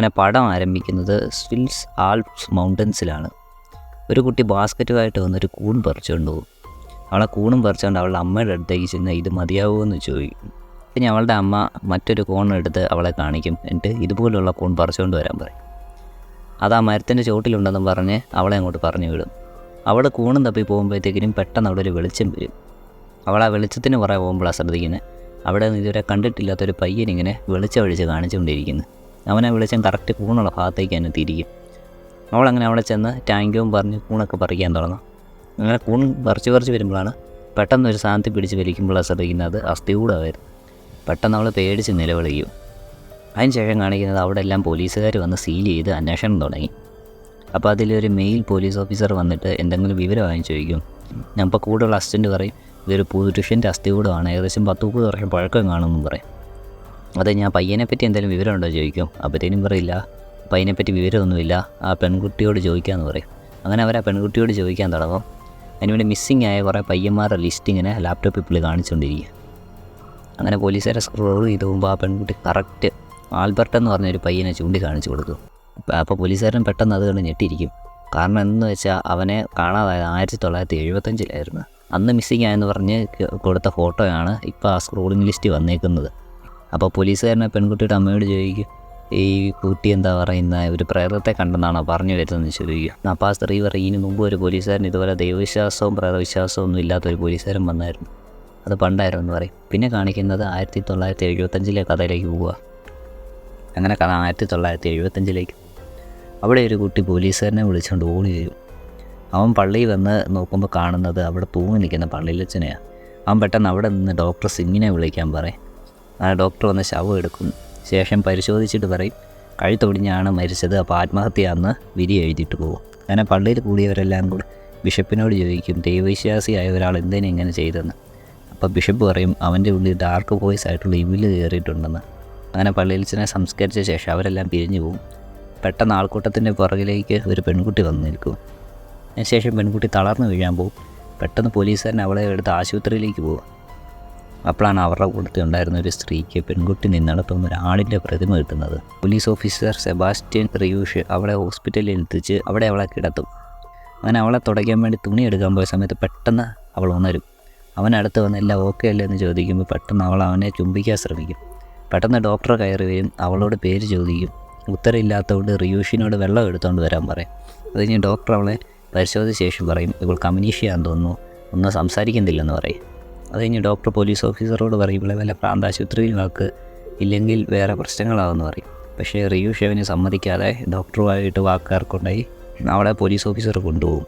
അങ്ങനെ പടം ആരംഭിക്കുന്നത് സ്വിൽസ് ആൽപ്സ് മൗണ്ടൻസിലാണ്. ഒരു കുട്ടി ബാസ്ക്കറ്റുമായിട്ട് വന്നൊരു കൂൺ പറിച്ചുകൊണ്ട് പോകും. അവളെ കൂണും പറിച്ചുകൊണ്ട് അവളുടെ അമ്മയുടെ അടുത്തേക്ക് ചെന്ന് ഇത് മതിയാവുമോ എന്ന് ചോദിക്കും. പിന്നെ അവളുടെ അമ്മ മറ്റൊരു കോണെടുത്ത് അവളെ കാണിക്കും. എന്നിട്ട് ഇതുപോലുള്ള കൂൺ പറിച്ചുകൊണ്ട് വരാൻ പറയും. അത് ആ മരത്തിന്റെ ചോട്ടിലുണ്ടെന്നും പറഞ്ഞ് അവളെ അങ്ങോട്ട് പറഞ്ഞു വിടും. അവൾ കൂണും തപ്പി പോകുമ്പോഴത്തേക്കിനും പെട്ടെന്ന് അവിടെ ഒരു വെളിച്ചം വരും. അവൾ ആ വെളിച്ചത്തിന് പുറകെ പോകുമ്പോഴാണ് ശ്രദ്ധിക്കുന്നത് അവിടെ നിന്ന് ഇതുവരെ കണ്ടിട്ടില്ലാത്തൊരു പയ്യനിങ്ങനെ വെളിച്ചം ഒഴിച്ച് കാണിച്ചുകൊണ്ടിരിക്കുന്നു. അവനെ വിളിച്ചാൽ കറക്റ്റ് കൂണുള്ള ഭാഗത്തേക്ക് തന്നെ തിരിക്കും അവളങ്ങനെ അവിടെ ചെന്ന് ടാങ്കും പറഞ്ഞ് കൂണൊക്കെ പറിക്കാൻ തുടങ്ങും. അങ്ങനെ കൂൺ പറിച്ച് പറിച്ച് വരുമ്പോഴാണ് പെട്ടെന്ന് ഒരു സാധനത്തിൽ പിടിച്ച് വലിക്കുമ്പോഴാണ് ശ്രദ്ധിക്കുന്നത് അസ്ഥി കൂടെ വരുന്നത് പെട്ടെന്ന് അവൾ പേടിച്ച് നിലവിളിക്കും. അതിന് ശേഷം കാണിക്കുന്നത് അവിടെ എല്ലാം പോലീസുകാർ വന്ന് സീൽ ചെയ്ത് അന്വേഷണം തുടങ്ങി. അപ്പോൾ അതിലൊരു മെയിൽ പോലീസ് ഓഫീസർ വന്നിട്ട് എന്തെങ്കിലും വിവരം വാങ്ങി ചോദിക്കും. ഞാൻ ഇപ്പോൾ കൂടുതൽ അസിസ്റ്റന്റ് പറയും ഇതൊരു പുരുഷന്റെ അസ്ഥികൂടമാണ്. ഏകദേശം പത്ത് മുപ്പത് വർഷം പഴക്കം കാണുമെന്ന് പറയും. അതെ ഞാൻ പയ്യനെ പറ്റി എന്തെങ്കിലും വിവരമുണ്ടോ ചോദിക്കും. അപ്പോഴത്തേനും പറയില്ല. പയ്യനെപ്പറ്റി വിവരമൊന്നുമില്ല. ആ പെൺകുട്ടിയോട് ചോദിക്കാമെന്ന് പറയും. അങ്ങനെ അവർ ആ പെൺകുട്ടിയോട് ചോദിക്കാൻ തുടങ്ങും. അതിനുവേണ്ടി മിസ്സിങ് ആയ കുറേ പയ്യന്മാരുടെ ലിസ്റ്റ് ഇങ്ങനെ ലാപ്ടോപ്പിൽ പുള്ളി കാണിച്ചുകൊണ്ടിരിക്കുക അങ്ങനെ പോലീസുകാരെ സ്ക്രോൾ ചെയ്ത് പോകുമ്പോൾ ആ പെൺകുട്ടി കറക്റ്റ് ആൽബർട്ട് എന്ന് പറഞ്ഞൊരു പയ്യനെ ചൂണ്ടി കാണിച്ചു കൊടുക്കും. അപ്പോൾ അപ്പോൾ പോലീസുകാരൻ പെട്ടെന്ന് അത് കണ്ട് ഞെട്ടിയിരിക്കും. കാരണം എന്ന് വെച്ചാൽ അവനെ കാണാതായത് ആയിരത്തി തൊള്ളായിരത്തി എഴുപത്തഞ്ചിലായിരുന്നു അന്ന് മിസ്സിങ് ആയെന്ന് പറഞ്ഞ് കൊടുത്ത ഫോട്ടോയാണ് ഇപ്പോൾ ആ സ്ക്രോളിംഗ് ലിസ്റ്റ് വന്നേക്കുന്നത്. അപ്പോൾ പോലീസുകാരനെ പെൺകുട്ടിയുടെ അമ്മയോട് ചോദിക്കും ഈ കുട്ടി എന്താ പറയുന്ന? ഒരു പ്രേതത്തെ കണ്ടെന്നാണോ പറഞ്ഞു വരുന്നതെന്ന് ചോദിക്കുക അപ്പോൾ ആ സ്ത്രീ പറയും ഇതിന് മുമ്പ് ഒരു പോലീസുകാരൻ ഇതുപോലെ ദൈവവിശ്വാസവും പ്രേതവിശ്വാസവും ഒന്നും ഇല്ലാത്ത ഒരു പോലീസുകാരൻ വന്നായിരുന്നു. അത് പണ്ടായിരുന്നു എന്ന് പറയും. പിന്നെ കാണിക്കുന്നത് ആയിരത്തി തൊള്ളായിരത്തി എഴുപത്തഞ്ചിലെ കഥയിലേക്ക് പോവുക. അങ്ങനെ കഥ ആയിരത്തി തൊള്ളായിരത്തി എഴുപത്തഞ്ചിലേക്ക് അവിടെ ഒരു കുട്ടി പോലീസുകാരനെ വിളിച്ചുകൊണ്ട് ഓടി വരും. അവൻ പള്ളിയിൽ വന്ന് നോക്കുമ്പോൾ കാണുന്നത് അവിടെ തൂങ്ങി നിൽക്കുന്ന പള്ളിയിലച്ചനെയാണ് അവൻ പെട്ടെന്ന് അവിടെ നിന്ന് ഡോക്ടർ സിംഗിനെ വിളിക്കാൻ പറയും. ആ ഡോക്ടർ വന്ന് ശവം എടുക്കും ശേഷം പരിശോധിച്ചിട്ട് പറയും കഴുത്തൊടിഞ്ഞാണ് മരിച്ചത് അപ്പോൾ ആത്മഹത്യയാണെന്ന് വിരി എഴുതിയിട്ട് പോകും അങ്ങനെ പള്ളിയിൽ കൂടിയവരെല്ലാം കൂടി ബിഷപ്പിനോട് ചോദിക്കും ദൈവവിശ്വാസിയായ ഒരാൾ എന്തിനു ഇങ്ങനെ ചെയ്തെന്ന് അപ്പോൾ ബിഷപ്പ് പറയും അവന്റെ ഉള്ളിൽ ഡാർക്ക് വോയിസ് ആയിട്ടുള്ള ഇവിൽ കയറിയിട്ടുണ്ടെന്ന്. അങ്ങനെ പള്ളിയിൽച്ചനെ സംസ്കരിച്ച ശേഷം അവരെല്ലാം പിരിഞ്ഞു പോകും പെട്ടെന്ന് ആൾക്കൂട്ടത്തിന്റെ പുറകിലേക്ക് ഒരു പെൺകുട്ടി വന്നു നിൽക്കും. അതിനുശേഷം പെൺകുട്ടി തളർന്നു വീഴാൻ പോകും പെട്ടെന്ന് പോലീസുകാരൻ അവളെ എടുത്ത് ആശുപത്രിയിലേക്ക് പോകും അപ്പോഴാണ് അവരുടെ കൂട്ടത്തിൽ ഉണ്ടായിരുന്ന ഒരു സ്ത്രീക്ക് പെൺകുട്ടി നിന്നിടത്തുനിന്ന് ഒരു ആളിന്റെ പ്രതിമ കിട്ടുന്നത്. പോലീസ് ഓഫീസർ സെബാസ്റ്റ്യൻ റിയൂഷ് അവളെ ഹോസ്പിറ്റലിൽ എത്തിച്ച് അവിടെ അവളെ കിടത്തും. അങ്ങനെ അവളെ തുടയ്ക്കാൻ വേണ്ടി തുണി എടുക്കാൻ പോയ സമയത്ത് പെട്ടെന്ന് അവൾ ഉണരും അവൻ അടുത്ത് വന്ന് എല്ലാം ഓക്കെ അല്ലേ എന്ന് ചോദിക്കുമ്പോൾ പെട്ടെന്ന് അവൾ അവനെ ചുംബിക്കാൻ ശ്രമിക്കും. പെട്ടെന്ന് ഡോക്ടർ കയറി വരും അവളോട് പേര് ചോദിക്കും. ഉത്തരമില്ലാത്തതുകൊണ്ട് റിയൂഷിനോട് വെള്ളം എടുത്തുകൊണ്ട് വരാൻ പറയും. അത് കഴിഞ്ഞ് ഡോക്ടർ അവളെ പരിശോധിച്ച ശേഷം പറയും ഇവൾ കമ്മ്യൂണീഷ്യാന്ന് തോന്നുന്നു. ഒന്നും സംസാരിക്കുന്നില്ലെന്ന് പറയും. അത് കഴിഞ്ഞ് ഡോക്ടർ പോലീസ് ഓഫീസറോട് പറയും ഇവിടെ വല്ല പ്രാന്താശുപത്രിയിലാക്ക് ഇല്ലെങ്കിൽ വേറെ പ്രശ്നങ്ങളാവുമെന്ന് പറയും. പക്ഷേ റിയൂഷ് അവന് സമ്മതിക്കാതെ ഡോക്ടറുമായിട്ട് വാക്കാർക്കുണ്ടായി. അവിടെ പോലീസ് ഓഫീസർ കൊണ്ടുപോകും.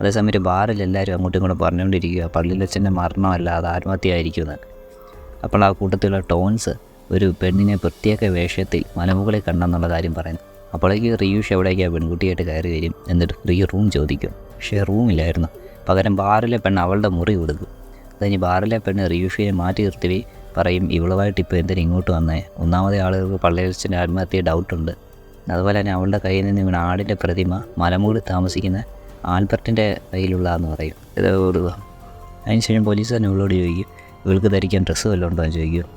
അതേസമയത്ത് ബാറിൽ എല്ലാവരും അങ്ങോട്ടും ഇങ്ങോട്ടും പറഞ്ഞുകൊണ്ടിരിക്കുക. പള്ളിയിലച്ഛന്റെ മരണമല്ലാതെ ആത്മഹത്യയായിരിക്കുമെന്ന്. അപ്പോൾ ആ കൂട്ടത്തിലുള്ള ടോൺസ് ഒരു പെണ്ണിനെ പ്രത്യേക വേഷത്തിൽ മലമുകളിൽ കണ്ടെന്നുള്ള കാര്യം പറയുന്നു. അപ്പോഴേക്ക് റിയൂഷ് എവിടേക്ക് ആ പെൺകുട്ടിയായിട്ട് കയറി വരും എന്നിട്ട് ഫ്രീ റൂം ചോദിക്കും. പക്ഷേ റൂമില്ലായിരുന്നു. പകരം ബാറിലെ പെണ്ണ് അവളുടെ മുറി കൊടുക്കും അത് കഴിഞ്ഞ് ബാറിലെ പെണ്ണ് റിയൂഷിനെ മാറ്റി നിർത്തി പറയും ഇവളുമായിട്ട് ഇപ്പോൾ എന്തിനാ ഇങ്ങോട്ട് വന്നേ? ഒന്നാമത്തെ ആളുകൾക്ക് പള്ളിയച്ഛന്റെ ആത്മഹത്യ ഡൗട്ടുണ്ട് അതുപോലെ തന്നെ അവളുടെ കയ്യിൽ നിന്ന് വീണ ആടിന്റെ പ്രതിമ മലമൂടി താമസിക്കുന്ന ആൽബർട്ടിന്റെ കയ്യിലുള്ളതെന്ന് പറയും. ഇത് ഓടുക അതിനുശേഷം പോലീസ് തന്നെ ഇവളോട് ചോദിക്കും ഇവൾക്ക് ധരിക്കാൻ ഡ്രസ്സ് വല്ലതും ഉണ്ടോ? എന്ന് ചോദിക്കും.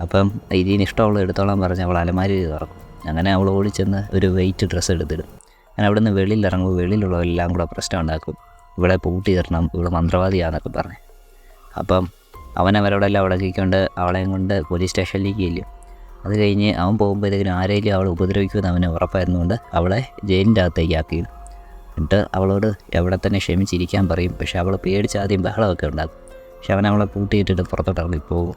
അപ്പം ഇതിന് ഇഷ്ടമുള്ള എടുത്തോളാൻ പറഞ്ഞ് അവൾ അലമാരി തുറക്കും. അങ്ങനെ അവൾ ഓടിച്ചെന്ന് ഒരു വെയിറ്റ് ഡ്രസ്സ് എടുത്തിടും. അങ്ങനെ അവിടെ നിന്ന് വെളിയിൽ ഇറങ്ങുമ്പോൾ വെളിയിലുള്ളവരെല്ലാം കൂടെ പ്രശ്നം ഉണ്ടാക്കും. ഇവിടെ പൂട്ടി തരണം ഇവിടെ മന്ത്രവാദിയാന്നൊക്കെ പറഞ്ഞ്. അപ്പം അവൻ അവരോടെല്ലാം അവിടെ കൊണ്ട് അവളെയും കൊണ്ട് പോലീസ് സ്റ്റേഷനിലേക്ക് ചെല്ലും. അത് കഴിഞ്ഞ് അവൻ പോകുമ്പോഴത്തേക്കും ആരെങ്കിലും അവളെ ഉപദ്രവിക്കുമെന്ന് അവന് ഉറപ്പായിരുന്നുകൊണ്ട് അവളെ ജയിലിന്റെ അകത്തേക്ക് ആക്കിയിടും. എന്നിട്ട് അവളോട് എവിടെ തന്നെ ക്ഷമിച്ചിരിക്കാൻ പറയും. പക്ഷെ അവൾ പേടിച്ച് ആദ്യം ബഹളമൊക്കെ ഉണ്ടാകും പക്ഷെ അവൻ അവളെ പൂട്ടിയിട്ടിട്ട് പുറത്തോട്ട് അവളിൽ പോകും.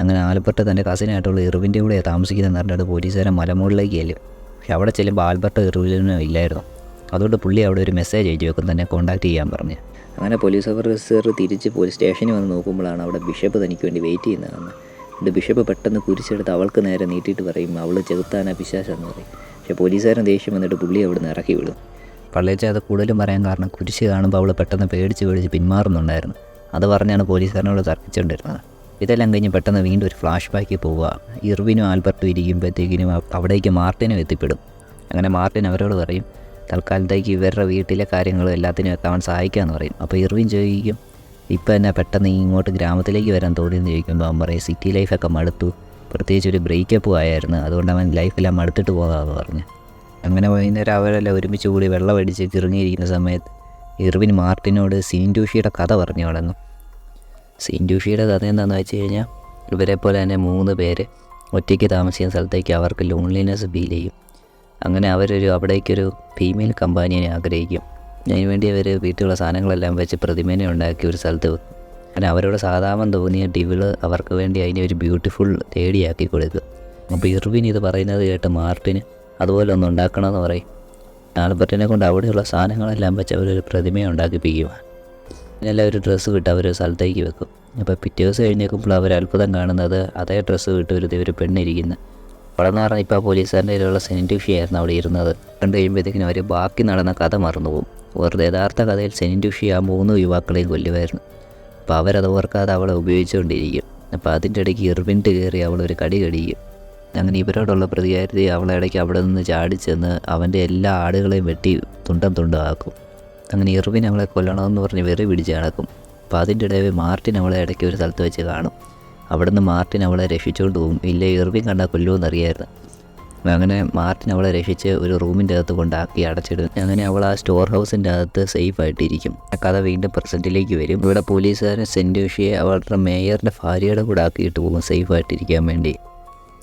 അങ്ങനെ ആൽബർട്ട് തന്റെ കസിനായിട്ടുള്ള ഇറിവിന്റെ കൂടെ താമസിക്കുന്നതെന്ന് പറഞ്ഞിട്ട് പോലീസുകാരെ മലമുകളിലേക്ക് ചെല്ലും. പക്ഷെ അവിടെ ചെല്ലുമ്പോൾ ആൽബർട്ട് ഇറിവിനും ഇല്ലായിരുന്നു. അതുകൊണ്ട് പുള്ളി അവിടെ ഒരു മെസ്സേജ് അയച്ചു വെക്കും. തന്നെ കോൺടാക്ട് ചെയ്യാൻ പറഞ്ഞ്. അങ്ങനെ പോലീസ് ഓഫീസർ തിരിച്ച് പോലീസ് സ്റ്റേഷനിൽ വന്ന് നോക്കുമ്പോഴാണ് അവിടെ ബിഷപ്പ് തനിക്ക് വേണ്ടി വെയിറ്റ് ചെയ്യുന്നതെന്ന് എന്നിട്ട് ബിഷപ്പ് പെട്ടെന്ന് കുരിശെടുത്ത് അവൾക്ക് നേരെ നീട്ടിയിട്ട് പറയും അവൾ ചെകുത്താന പിശാശെന്ന് പറയും. പക്ഷേ പോലീസുകാരൻ ദേഷ്യം വന്നിട്ട് പുള്ളി അവിടെ നിന്ന് ഇറക്കി വിടും. പള്ളിയച്ച അത് കൂടുതലും പറയാൻ കാരണം കുരിശ് കാണുമ്പോൾ അവൾ പെട്ടെന്ന് പേടിച്ച് പേടിച്ച് പിന്മാറുന്നുണ്ടായിരുന്നു. അത് പറഞ്ഞാണ് പോലീസുകാരനോട് തർക്കിച്ചുകൊണ്ടിരുന്നത് ഇതെല്ലാം കഴിഞ്ഞ് പെട്ടെന്ന് വീണ്ടും ഒരു ഫ്ലാഷ് ബാക്കിൽ പോവുക. ഇർവിനും ആൽബർട്ടും ഇരിക്കുമ്പോഴത്തേക്കിനും അവ- അവിടേക്ക് മാർട്ടിനും എത്തിപ്പെടും. അങ്ങനെ മാർട്ടിൻ അവരോട് പറയും തൽക്കാലത്തേക്ക് ഇവരുടെ വീട്ടിലെ കാര്യങ്ങളും എല്ലാത്തിനും എത്താൻ സഹായിക്കാമെന്ന് പറയും. അപ്പോൾ ഇർവിൻ ചോദിക്കും ഇപ്പം എന്നെ പെട്ടെന്ന് ഇങ്ങോട്ട് ഗ്രാമത്തിലേക്ക് വരാൻ തോന്നിയെന്ന് ചോദിക്കുമ്പോൾ അവൻ പറയും സിറ്റി ലൈഫൊക്കെ മടുത്തു. പ്രത്യേകിച്ച് ഒരു ബ്രേക്കപ്പ് ആയായിരുന്നു. അതുകൊണ്ട് അവൻ ലൈഫെല്ലാം മടുത്തിട്ട് പോകാമെന്ന് പറഞ്ഞു. അങ്ങനെ വൈകുന്നേരം അവരെല്ലാം ഒരുമിച്ച് കൂടി വെള്ളം അടിച്ച് കിറങ്ങിയിരിക്കുന്ന സമയത്ത് ഇർവിൻ മാർട്ടിനോട് സിൻഡൂഷിയുടെ കഥ പറഞ്ഞു തുടങ്ങും. സിൻഡൂഷിയുടെ കഥ എന്താണെന്ന് വെച്ച് കഴിഞ്ഞാൽ ഇവരെ പോലെ തന്നെ മൂന്ന് പേര് ഒറ്റയ്ക്ക് താമസിക്കുന്ന സ്ഥലത്തേക്ക് അവർക്ക് ലോൺലിനെസ് ഫീൽ ചെയ്യും. അങ്ങനെ അവരൊരു അവിടേക്കൊരു ഫീമെയിൽ കമ്പാനിയെ ആഗ്രഹിക്കും. അതിനുവേണ്ടി അവർ വീട്ടിലുള്ള സാധനങ്ങളെല്ലാം വെച്ച് പ്രതിമേനെ ഉണ്ടാക്കി ഒരു സ്ഥലത്ത് വെക്കും അങ്ങനെ അവരോട് സാധാരണ തോന്നിയ ഡിവിൾ അവർക്ക് വേണ്ടി അതിനെ ഒരു ബ്യൂട്ടിഫുൾ തേടിയാക്കി കൊടുക്കും അപ്പോൾ ഇർവിൻ ഇത് പറയുന്നത് കേട്ട് മാർട്ടിന് അതുപോലെ ഒന്ന് ഉണ്ടാക്കണമെന്ന് പറയും. ആൽബർട്ടിനെ കൊണ്ട് അവിടെയുള്ള സാധനങ്ങളെല്ലാം വെച്ച് അവരൊരു പ്രതിമയെ ഉണ്ടാക്കിപ്പിക്കുക അതിനെല്ലാം ഒരു ഡ്രസ്സ് വിട്ട് അവർ സ്ഥലത്തേക്ക് വെക്കും. അപ്പോൾ പിറ്റേ ദിവസം കഴിഞ്ഞേക്കുമ്പോൾ അവർ അത്ഭുതം കാണുന്നത് അതേ ഡ്രസ്സ് വിട്ട് ഒരു ഒരു പെണ്ണിരിക്കുന്നത് അവിടെ എന്ന് പറഞ്ഞാൽ ഇപ്പോൾ പോലീസുകാരന്റെ കയ്യിലുള്ള സെനിന്റുഷിയായിരുന്നു അവിടെ ഇരുന്നത്. കണ്ടു കഴിയുമ്പോഴത്തേക്കിനും അവർ ബാക്കി നടന്ന കഥ മറന്നുപോകും. അവരുടെ യഥാർത്ഥ കഥയിൽ സെനിന്റുഷി ആ മൂന്ന് യുവാക്കളെയും കൊല്ലുമായിരുന്നു. അപ്പോൾ അവരത് ഓർക്കാതെ അവളെ ഉപയോഗിച്ചുകൊണ്ടിരിക്കും. അപ്പോൾ അതിന്റെ ഇടയ്ക്ക് ഇർവിന്റ് കയറി അവളൊരു കടി കടിക്കും അങ്ങനെ ഇവരോടുള്ള പ്രതികാരത്തെ അവളെ ഇടയ്ക്ക് അവിടെ നിന്ന് ചാടിച്ചെന്ന് അവന്റെ എല്ലാ ആടുകളെയും വെട്ടി തുണ്ടം തുണ്ടമാക്കും. അങ്ങനെ ഇർവിൻ അവളെ കൊല്ലണമെന്ന് പറഞ്ഞ് വെറി പിടിച്ച് നടക്കും. അപ്പോൾ അതിന്റെ ഇടയിൽ മാർട്ടിൻ അവളെ ഇടയ്ക്ക് ഒരു സ്ഥലത്ത് വെച്ച് കാണും. അവിടുന്ന് മാർട്ടിൻ അവളെ രക്ഷിച്ചുകൊണ്ട് പോകും ഇല്ല ഇർവിൻ കണ്ടാൽ കൊല്ലുമെന്ന് അറിയായിരുന്നു അങ്ങനെ മാർട്ടിൻ അവളെ രക്ഷിച്ച് ഒരു റൂമിന്റെ അകത്ത് കൊണ്ടാക്കി അടച്ചിടും. അങ്ങനെ അവൾ ആ സ്റ്റോർ ഹൗസിന്റെ അകത്ത് സേഫ് ആയിട്ടിരിക്കും കഥ വീണ്ടും പ്രസന്റിലേക്ക് വരും. ഇവിടെ പോലീസുകാരൻ സെന്റോഷിയെ അവളുടെ മേയറിന്റെ ഭാര്യയുടെ കൂടെ ആക്കിയിട്ട് പോകും സേഫ് ആയിട്ടിരിക്കാൻ വേണ്ടി.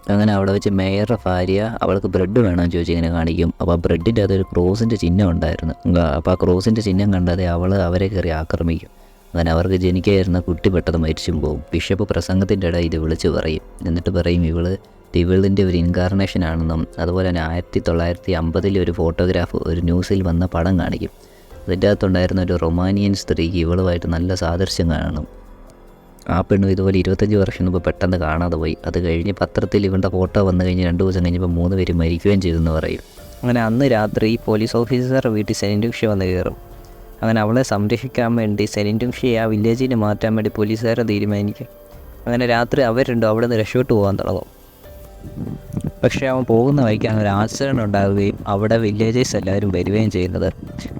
അങ്ങനെ അവിടെ വെച്ച് മേയറുടെ ഭാര്യ അവൾക്ക് ബ്രെഡ് വേണമെന്ന് ചോദിച്ച് ഇങ്ങനെ കാണിക്കും. അപ്പോൾ ആ ബ്രെഡിന്റെ അതൊരു ക്രോസിന്റെ ചിഹ്നം ഉണ്ടായിരുന്നു. അപ്പോൾ ആ ക്രോസിന്റെ ചിഹ്നം കണ്ടാതെ അവൾ അവരെ കയറി ആക്രമിക്കും. അങ്ങനെ അവർക്ക് ജനിക്കായിരുന്ന കുട്ടി പെട്ടെന്ന് മരിച്ചും പോകും ബിഷപ്പ് പ്രസംഗത്തിന്റെ ഇടയിൽ ഇത് വിളിച്ച് പറയും. എന്നിട്ട് പറയും ഇവൾ ഡിവിളിന്റെ ഒരു ഇൻകാർണേഷൻ ആണെന്നും അതുപോലെ തന്നെ ആയിരത്തി തൊള്ളായിരത്തി അമ്പതിൽ ഒരു ഫോട്ടോഗ്രാഫ് ഒരു ന്യൂസിൽ വന്ന പടം കാണിക്കും. അതിന്റെ അകത്തുണ്ടായിരുന്ന ഒരു റൊമാനിയൻ സ്ത്രീക്ക് ഇവളുമായിട്ട് നല്ല സാദൃശ്യം കാണണം. ആ പെണ്ണും ഇതുപോലെ ഇരുപത്തഞ്ച് വർഷം മുമ്പ് പെട്ടെന്ന് കാണാതെ പോയി. അത് കഴിഞ്ഞ് പത്രത്തിൽ ഇവന്റെ ഫോട്ടോ വന്നു കഴിഞ്ഞ് രണ്ട് ദിവസം കഴിഞ്ഞപ്പോൾ മൂന്ന് പേര് മരിക്കുകയും ചെയ്തെന്ന് പറയും. അങ്ങനെ അന്ന് രാത്രി പോലീസ് ഓഫീസർ വീട്ടിൽ സെന്റുക്ഷ വന്ന് കയറും. അങ്ങനെ അവളെ സംരക്ഷിക്കാൻ വേണ്ടി സെനിന്റുക്ഷി ആ വില്ലേജിന് മാറ്റാൻ വേണ്ടി പോലീസുകാരെ തീരുമാനിക്കും. അങ്ങനെ രാത്രി അവർ രണ്ടും അവിടെ നിന്ന് രക്ഷപ്പെട്ട് പോകാൻ തുടങ്ങും. പക്ഷേ അവൻ പോകുന്ന വഴിക്കാണ് ഒരു ആക്സിഡന്റ് ഉണ്ടാകുകയും അവിടെ വില്ലേജേഴ്സ് എല്ലാവരും വരികയും ചെയ്യുന്നത്.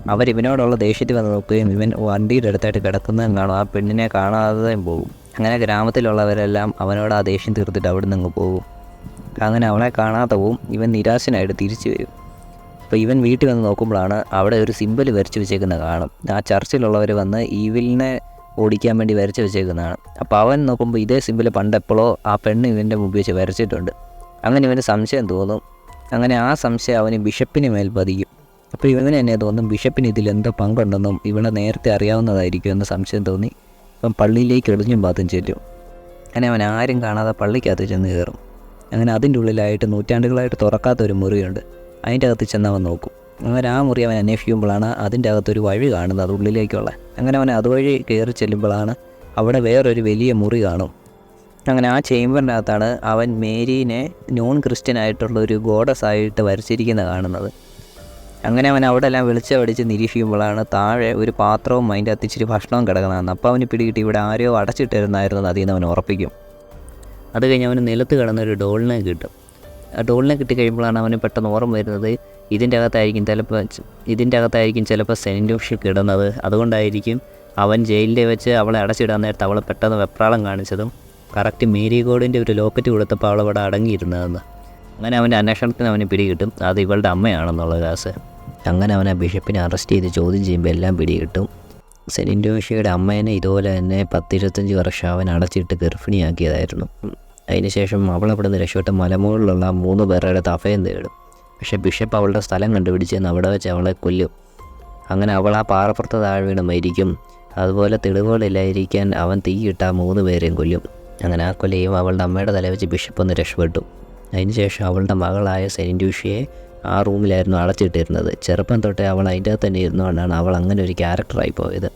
അവർ ഇവനോടുള്ള ദേഷ്യത്തിൽ വന്ന് നോക്കുകയും ഇവൻ വണ്ടിയുടെ അടുത്തായിട്ട് കിടക്കുന്നതും കാണും. ആ പെണ്ണിനെ കാണാതെയും പോകും. അങ്ങനെ ഗ്രാമത്തിലുള്ളവരെല്ലാം അവനോട് ആ ദേഷ്യം തീർത്തിട്ട് അവിടെ നിന്ന് പോകും. അങ്ങനെ അവളെ കാണാതെ പോവും. ഇവൻ നിരാശനായിട്ട് തിരിച്ചു വരും. അപ്പോൾ ഇവൻ വീട്ടിൽ വന്ന് നോക്കുമ്പോഴാണ് അവിടെ ഒരു സിമ്പിൾ വരച്ച് വെച്ചേക്കുന്ന കാണും. ആ ചർച്ചിലുള്ളവർ വന്ന് ഈവിലിനെ ഓടിക്കാൻ വേണ്ടി വരച്ച് വെച്ചേക്കുന്നതാണ്. അപ്പോൾ അവൻ നോക്കുമ്പോൾ ഇതേ സിമ്പിൾ പണ്ടെപ്പോഴോ ആ പെണ്ണ് ഇവന്റെ മുമ്പിൽ വെച്ച് വരച്ചിട്ടുണ്ട്. അങ്ങനെ ഇവന് സംശയം തോന്നും. അങ്ങനെ ആ സംശയം അവന് ബിഷപ്പിന് മേൽ പതിക്കും അപ്പോൾ ഇവന് തന്നെ തോന്നും ബിഷപ്പിന് ഇതിൽ എന്തോ പങ്കുണ്ടെന്നും ഇവളെ നേരത്തെ അറിയാവുന്നതായിരിക്കും എന്ന സംശയം തോന്നി. അപ്പം പള്ളിയിലേക്ക് എളിഞ്ഞും പാത്തും ചെല്ലും. അങ്ങനെ അവൻ ആരും കാണാതെ പള്ളിക്കകത്ത് ചെന്ന് കയറും. അങ്ങനെ അതിന്റെ ഉള്ളിലായിട്ട് നൂറ്റാണ്ടുകളായിട്ട് തുറക്കാത്ത ഒരു മുറിയുണ്ട്. അതിന്റെ അകത്ത് ചെന്ന് അവൻ നോക്കും. അങ്ങനെ ആ മുറി അവൻ അന്വേഷിക്കുമ്പോഴാണ് അതിന്റെ അകത്തൊരു വഴി കാണുന്നത് അത് ഉള്ളിലേക്കുള്ള. അങ്ങനെ അവൻ അതുവഴി കയറി ചെല്ലുമ്പോഴാണ് അവിടെ വേറൊരു വലിയ മുറി കാണും. അങ്ങനെ ആ ചേമ്പറിന്റെ അകത്താണ് അവൻ മേരീനെ നോൺ ക്രിസ്ത്യൻ ആയിട്ടുള്ള ഒരു ഗോഡസ് ആയിട്ട് വരച്ചിരിക്കുന്നത് കാണുന്നത്. അങ്ങനെ അവൻ അവിടെ എല്ലാം വെളിച്ചമടിച്ച് നിരീക്ഷിക്കുമ്പോഴാണ് താഴെ ഒരു പാത്രവും അതിന്റെ അകത്ത് ഇച്ചിരി ഭക്ഷണവും കിടക്കുന്നതാണ് അപ്പോൾ അവന് പിടികിട്ടി ഇവിടെ ആരോ അടച്ചിട്ടിരുന്നായിരുന്നു അതിൽ നിന്ന് അവൻ ഉറപ്പിക്കും. അത് കഴിഞ്ഞ് അവന് നിലത്ത് കിടന്നൊരു ഡോളിനെ കിട്ടും. ഡോളിനെ കിട്ടിക്കഴിയുമ്പോഴാണ് അവന് പെട്ടെന്ന് ഓർമ്മ വരുന്നത്. ഇതിന്റെ അകത്തായിരിക്കും ചിലപ്പോൾ ഇതിന്റെ അകത്തായിരിക്കും ചിലപ്പോൾ സെന്റോഷിൽ കിടന്നത്. അതുകൊണ്ടായിരിക്കും അവൻ ജയിലിൽ വെച്ച് അവളെ അടച്ചിടാൻ നേരത്ത് അവളെ പെട്ടെന്ന് വെപ്രാളം കാണിച്ചതും കറക്റ്റ് മേരി ഗോഡിന്റെ ഒരു ലോക്കറ്റ് കൊടുത്തപ്പോൾ അവൾ അവിടെ അടങ്ങിയിരുന്നതെന്ന്. അങ്ങനെ അവന്റെ അന്വേഷണത്തിന് അവന് പിടികിട്ടും. അത് ഇവളുടെ അമ്മയാണെന്നുള്ള കാസ് അങ്ങനെ അവനെ ബിഷപ്പിനെ അറസ്റ്റ് ചെയ്ത് ചോദ്യം ചെയ്യുമ്പോൾ എല്ലാം പിടികിട്ടും. സെനിൻഡോഷിയുടെ അമ്മേനെ ഇതുപോലെ തന്നെ പത്തിരുപത്തഞ്ച് വർഷം അവൻ അടച്ചിട്ട് ഗർഭിണിയാക്കിയതായിരുന്നു. അതിനുശേഷം അവൾ അവിടെ നിന്ന് രക്ഷപ്പെട്ട മലമുകളിലുള്ള മൂന്ന് പേരുടെ തഫയം തേടും. പക്ഷേ ബിഷപ്പ് അവളുടെ സ്ഥലം കണ്ടുപിടിച്ചെന്ന് അവിടെ വെച്ച് അവളെ കൊല്ലും. അങ്ങനെ അവൾ ആ പാറപ്പുറത്ത് താഴെ വീണ് മരിക്കും. അതുപോലെ തെളിവുകളില്ലായിരിക്കാൻ അവൻ തീയിട്ട ആ മൂന്ന് പേരെയും കൊല്ലും. അങ്ങനെ ആ കൊല്ലയും അവളുടെ അമ്മയുടെ തല വെച്ച് ബിഷപ്പ് ഒന്ന് രക്ഷപ്പെട്ടു. അതിനുശേഷം അവളുടെ മകളായ സെനിൻഡ്യൂഷിയെ ആ റൂമിലായിരുന്നു അടച്ചിട്ടിരുന്നത്. ചെറുപ്പം തൊട്ടേ അവൾ അതിന്റെ അകത്ത് തന്നെ ഇരുന്നുകൊണ്ടാണ് അവൾ അങ്ങനെ ഒരു ക്യാരക്ടറായി പോയത്.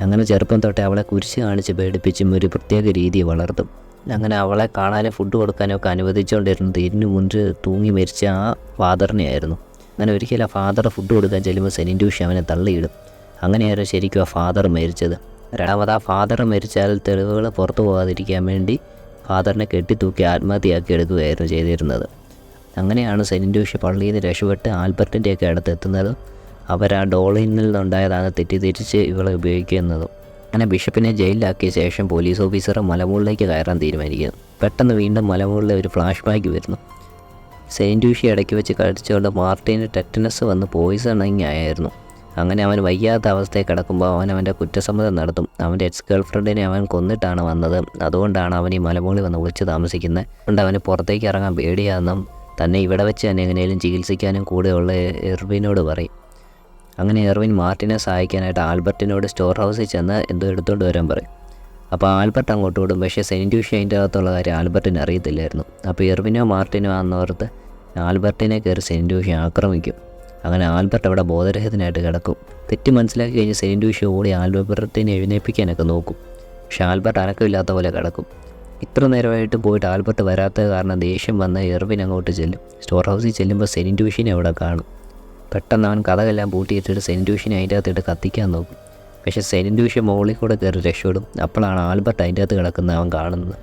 അങ്ങനെ ചെറുപ്പം തൊട്ടേ അവളെ കുരിശ് കാണിച്ച് പേടിപ്പിച്ചും ഒരു പ്രത്യേക രീതി വളർത്തും. അങ്ങനെ അവളെ കാണാനും ഫുഡ് കൊടുക്കാനും ഒക്കെ അനുവദിച്ചുകൊണ്ടിരുന്നത് ഇതിനു മുൻപ് തൂങ്ങി മരിച്ച ആ ഫാദറിനെയായിരുന്നു അങ്ങനെ ഒരിക്കലും ആ ഫാദർ ഫുഡ് കൊടുക്കാൻ ചെല്ലുമ്പോൾ സെനിൻഡ്യൂഷി അവനെ തള്ളിയിടും. അങ്ങനെയായിരുന്നു ശരിക്കും ആ ഫാദർ മരിച്ചത്. രണ്ടാമത് ആ ഫാദർ മരിച്ചാൽ തെളിവുകൾ പുറത്തു പോകാതിരിക്കാൻ വേണ്ടി ഫാദറിനെ കെട്ടിത്തൂക്കി ആത്മഹത്യയാക്കി എടുക്കുകയായിരുന്നു ചെയ്തിരുന്നത്. അങ്ങനെയാണ് സെനിൻഡ്യൂഷി പള്ളിയിൽ നിന്ന് രക്ഷപ്പെട്ട് ആൽബർട്ടിന്റെയൊക്കെ അടുത്ത് എത്തുന്നത് അവർ ആ ഡോളിനിൽ നിന്നുണ്ടായതാണ് തെറ്റിദ്ധരിച്ച് ഇവളെ ഉപയോഗിക്കുന്നതും അങ്ങനെ ബിഷപ്പിനെ ജയിലിലാക്കിയ ശേഷം പോലീസ് ഓഫീസർ മലമുകളിലേക്ക് കയറാൻ തീരുമാനിക്കുന്നു. പെട്ടെന്ന് വീണ്ടും മലമുകളിലെ ഒരു ഫ്ലാഷ് ബാക്ക് വരുന്നു. സെയിന്റ് ലൂഷി ഇടയ്ക്ക് വെച്ച് കഴിച്ചുകൊണ്ട് മാർട്ടിന് ടെറ്റനസ് വന്ന് പോയിസണിങ് ആയിരുന്നു അങ്ങനെ അവൻ വയ്യാത്ത അവസ്ഥയിൽ കിടക്കുമ്പോൾ അവൻ അവന്റെ കുറ്റസമ്മതം നടത്തും. അവന്റെ എക്സ് ഗേൾ ഫ്രണ്ടിനെ അവൻ കൊന്നിട്ടാണ് വന്നത്. അതുകൊണ്ടാണ് അവൻ ഈ മലമുകളിൽ വന്ന് വിളിച്ച് താമസിക്കുന്നത്. അതുകൊണ്ട് അവന് പുറത്തേക്ക് ഇറങ്ങാൻ പേടിയാണെന്നും തന്നെ ഇവിടെ വെച്ച് തന്നെ എങ്ങനെയും ചികിത്സിക്കാനും കൂടെയുള്ള എർവിനോട് പറയും. അങ്ങനെ എർവിൻ മാർട്ടിനെ സഹായിക്കാനായിട്ട് ആൽബർട്ടിനോട് സ്റ്റോർ ഹൗസിൽ ചെന്ന് എന്തോ എടുത്തുകൊണ്ട് വരാൻ പറയും. അപ്പോൾ ആൽബർട്ട് അങ്ങോട്ട് വിടും പക്ഷേ സെയിന്റ് ട്യൂഷൻ അതിന്റെ അകത്തുള്ള കാര്യം ആൽബർട്ടിന് അറിയത്തില്ലായിരുന്നു. അപ്പോൾ എർവിനോ മാർട്ടിനോ എന്നോർത്ത് ആൽബർട്ടിനെ കയറി സെയിന്റ് ട്യൂഷൻ ആക്രമിക്കും. അങ്ങനെ ആൽബർട്ട് അവിടെ ബോധരഹിതനായിട്ട് കിടക്കും. തെറ്റ് മനസ്സിലാക്കി കഴിഞ്ഞ് സെയിന്റ് ട്യൂഷൻ ഓടി ആൽബർട്ടിനെ എഴുന്നേൽപ്പിക്കാനൊക്കെ നോക്കും. പക്ഷേ ആൽബർട്ട് അനക്കമില്ലാത്ത പോലെ കിടക്കും. ഇത്ര നേരമായിട്ട് പോയിട്ട് ആൽബർട്ട് വരാത്ത കാരണം ദേഷ്യം വന്ന് എർവിൻ അങ്ങോട്ട് ചെല്ലും. സ്റ്റോർ ഹൗസിൽ ചെല്ലുമ്പോൾ സെയിന്റ് ട്യൂഷനെ അവിടെ കാണും. പെട്ടെന്ന് അവൻ കഥകളെല്ലാം പൂട്ടിയിട്ടിട്ട് സെന്റ് ട്യൂഷനെ അതിന്റെ അകത്തിട്ട് കത്തിക്കാൻ നോക്കും. പക്ഷേ സെന്റ് ട്യൂഷൻ മുകളിൽ കൂടെ കയറി രക്ഷപ്പെടും. അപ്പോഴാണ് ആൽബർട്ട് അതിന്റെ അകത്ത് കിടക്കുന്നത് അവൻ കാണുന്നത്.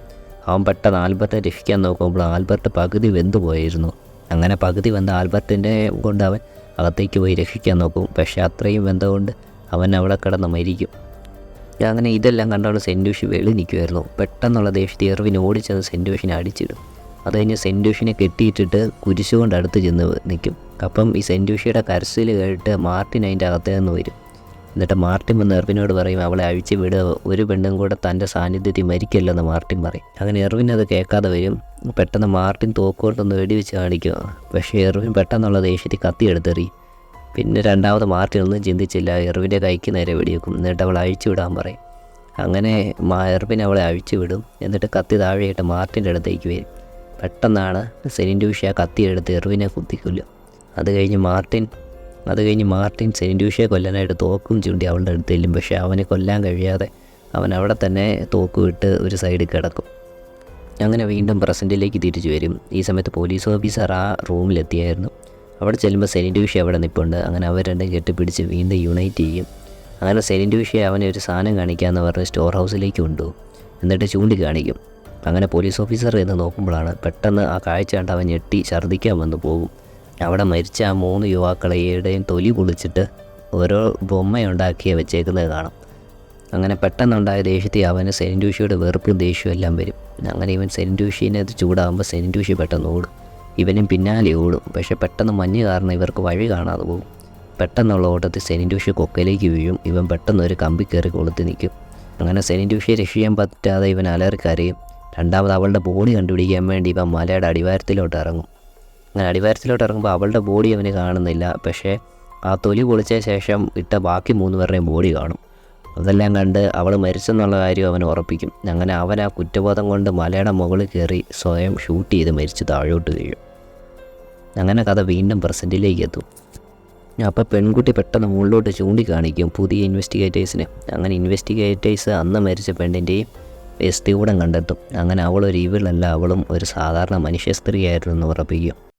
അവൻ പെട്ടെന്ന് ആൽബർട്ടെ രക്ഷിക്കാൻ നോക്കുമ്പോൾ ആൽബർട്ട് പകുതി വെന്തു പോയിരുന്നു. അങ്ങനെ പകുതി വെന്ത ആൽബർട്ടിന്റെ കൊണ്ട് അവൻ അകത്തേക്ക് പോയി രക്ഷിക്കാൻ നോക്കും. പക്ഷേ അത്രയും വെന്തകൊണ്ട് അവൻ അവിടെ കിടന്ന് മരിക്കും. അങ്ങനെ ഇതെല്ലാം കണ്ടവിടെ സെന്റ് ലൂഷി വെളി നിൽക്കുമായിരുന്നു പെട്ടെന്നുള്ള ദേഷ്യത്തിൽ എറിവിന് ഓടിച്ചത് സെന്റ് ലൂഷിനെ അടിച്ചിടും. അത് കഴിഞ്ഞ് സെന്റ് ലൂഷിനെ കെട്ടിയിട്ടിട്ട് കുരിശുകൊണ്ട് അടുത്ത് ചെന്ന് നിൽക്കും അപ്പം ഈ സെന്റ് കരസിൽ കേട്ട് മാർട്ടിൻ അതിന്റെ അകത്ത് നിന്ന് വരും. എന്നിട്ട് മാർട്ടിൻ വന്ന് എർവിനോട് പറയും അവളെ അഴിച്ച് വിടുക ഒരു പെണ്ണും കൂടെ തന്റെ സാന്നിധ്യത്തിൽ മരിക്കല്ലെന്ന് മാർട്ടിൻ പറയും. അങ്ങനെ എർവിൻ അത് കേൾക്കാതെ വരും. പെട്ടെന്ന് മാർട്ടിൻ തോക്കുകൊണ്ടൊന്ന് വെടിവെച്ച് കാണിക്കുക പക്ഷേ എർവിൻ പെട്ടെന്നുള്ള ദേഷ്യത്തിൽ കത്തിയെടുത്തെറി പിന്നെ രണ്ടാമത് മാർട്ടിൻ ഒന്നും ചിന്തിച്ചില്ല. എർവിന്റെ കൈക്ക് നേരെ വെടിവെക്കും. എന്നിട്ട് അവൾ അഴിച്ചു വിടാൻ പറയും. അങ്ങനെ എർവിൻ അവളെ അഴിച്ചു വിടും. എന്നിട്ട് കത്തി താഴെയിട്ട് മാർട്ടിന്റെ അടുത്തേക്ക് വരും. പെട്ടെന്നാണ് സെനിന്റെ ആ കത്തിയെടുത്ത് എറിവിനെ കുത്തിക്കൊല്ലും അത് കഴിഞ്ഞ് മാർട്ടിൻ അത് കഴിഞ്ഞ് മാർട്ടിൻ സെനിൻഡ്യൂഷയെ കൊല്ലാനായിട്ട് തോക്കും ചൂണ്ടി അവളുടെ അടുത്ത് ചെല്ലും. പക്ഷേ അവനെ കൊല്ലാൻ കഴിയാതെ അവൻ അവിടെ തന്നെ തോക്ക് വിട്ട് ഒരു സൈഡിൽ കിടക്കും. അങ്ങനെ വീണ്ടും പ്രസന്റിലേക്ക് തിരിച്ചു വരും. ഈ സമയത്ത് പോലീസ് ഓഫീസർ ആ റൂമിലെത്തിയായിരുന്നു. അവിടെ ചെല്ലുമ്പോൾ സെനിൻഡ്യൂഷി അവിടെ നിൽപ്പുണ്ട് അങ്ങനെ അവർ രണ്ടും കെട്ടിപ്പിടിച്ച് വീണ്ടും യുണൈറ്റ് ചെയ്യും. അങ്ങനെ സെനിൻഡ്യൂഷി അവനെ ഒരു സാധനം കാണിക്കാമെന്ന് പറഞ്ഞ് സ്റ്റോർ ഹൗസിലേക്ക് കൊണ്ടുപോകും. എന്നിട്ട് ചൂണ്ടി കാണിക്കും. അങ്ങനെ പോലീസ് ഓഫീസർ എന്ന് നോക്കുമ്പോഴാണ് പെട്ടെന്ന് ആ കാഴ്ച കണ്ട് അവൻ ഞെട്ടി ഛർദ്ദിക്കാൻ വന്നു പോകും. അവിടെ മരിച്ച ആ മൂന്ന് യുവാക്കളെ ഏടെയും തൊലി കുളിച്ചിട്ട് ഓരോ ബൊമ്മയുണ്ടാക്കിയ വെച്ചേക്കുന്നത് കാണാം. അങ്ങനെ പെട്ടെന്നുണ്ടായ ദേഷ്യത്തിൽ അവന് സെനിന്റൂഷിയുടെ വെറുപ്പും ദേഷ്യവും എല്ലാം വരും. അങ്ങനെ ഇവൻ സെനിന്റൂഷീനെ അത് ചൂടാകുമ്പോൾ സെനിന്റൂഷി പെട്ടെന്ന് ഓടും. ഇവനും പിന്നാലെ ഓടും. പക്ഷേ പെട്ടെന്ന് മഞ്ഞ് കാരണം ഇവർക്ക് വഴി കാണാതെ പോകും. പെട്ടെന്നുള്ള ഓട്ടത്തിൽ സെനിന്റൂഷി കൊക്കയിലേക്ക് വീഴും. ഇവൻ പെട്ടെന്ന് ഒരു കമ്പി കയറി കൊളുത്തി നിൽക്കും. അങ്ങനെ സെനിന്റൂഷിയെ രക്ഷിക്കാൻ പറ്റാതെ ഇവൻ അലറി കരയും രണ്ടാമത് അവളുടെ ബോഡി കണ്ടുപിടിക്കാൻ വേണ്ടി ഇപ്പം മലയുടെ അടിവാരത്തിലോട്ട് ഇറങ്ങും. അങ്ങനെ അടിവാരത്തിലോട്ട് ഇറങ്ങുമ്പോൾ അവളുടെ ബോഡി അവന് കാണുന്നില്ല. പക്ഷേ ആ തൊലി പൊളിച്ച ശേഷം ഇട്ട ബാക്കി മൂന്ന് പേരുടെയും ബോഡി കാണും. അതെല്ലാം കണ്ട് അവൾ മരിച്ചെന്നുള്ള കാര്യം അവൻ ഉറപ്പിക്കും. അങ്ങനെ അവൻ ആ കുറ്റബോധം കൊണ്ട് മലയുടെ മുകളിൽ കയറി സ്വയം ഷൂട്ട് ചെയ്ത് മരിച്ച് താഴോട്ട് വീഴും. അങ്ങനെ കഥ വീണ്ടും പ്രസന്റിലേക്ക് എത്തും. അപ്പോൾ പെൺകുട്ടി പെട്ടെന്ന് മുകളിലോട്ട് ചൂണ്ടിക്കാണിക്കും പുതിയ ഇൻവെസ്റ്റിഗേറ്റേഴ്സിന് അങ്ങനെ ഇൻവെസ്റ്റിഗേറ്റേഴ്സ് അന്ന് മരിച്ച പെണ്ണിന്റെയും എസ്തികൂടം കണ്ടെത്തും. അങ്ങനെ അവളൊരു ഇവിളല്ല അവളും ഒരു സാധാരണ മനുഷ്യ സ്ത്രീയായിരുന്നു എന്ന് ഉറപ്പിക്കും.